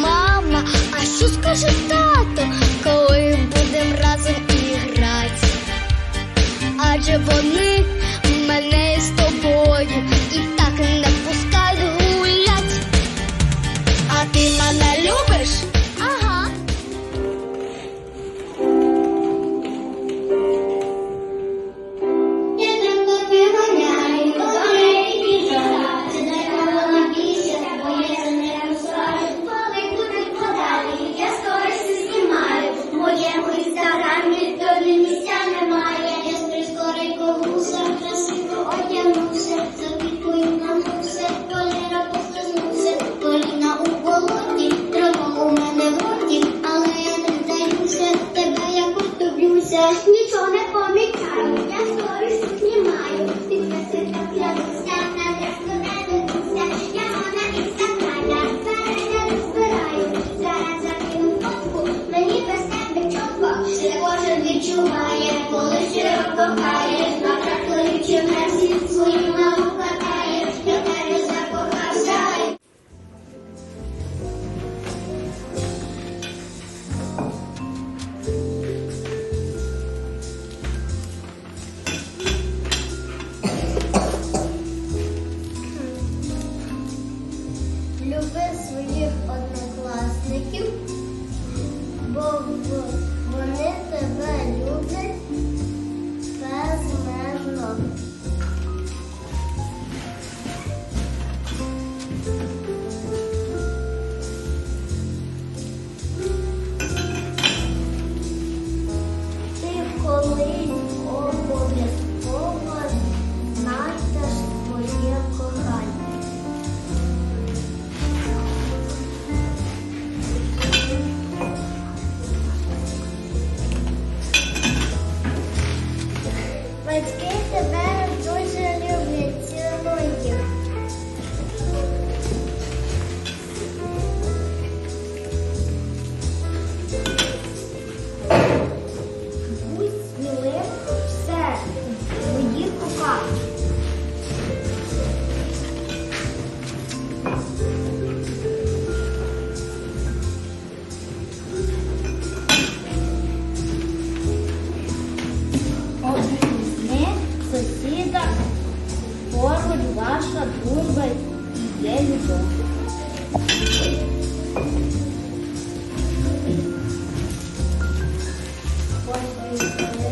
мама, а що скаже тато, коли будемо разом іграти? Адже вони мене з тобою і так не. відчуває, коли щиро кохає, накрахливчим на всіх своїм наук катає, я тебе закохався. Люби своїх однокласників, бо вони. Thank you.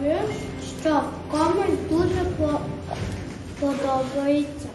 підозрюєш, що комусь дуже подобається.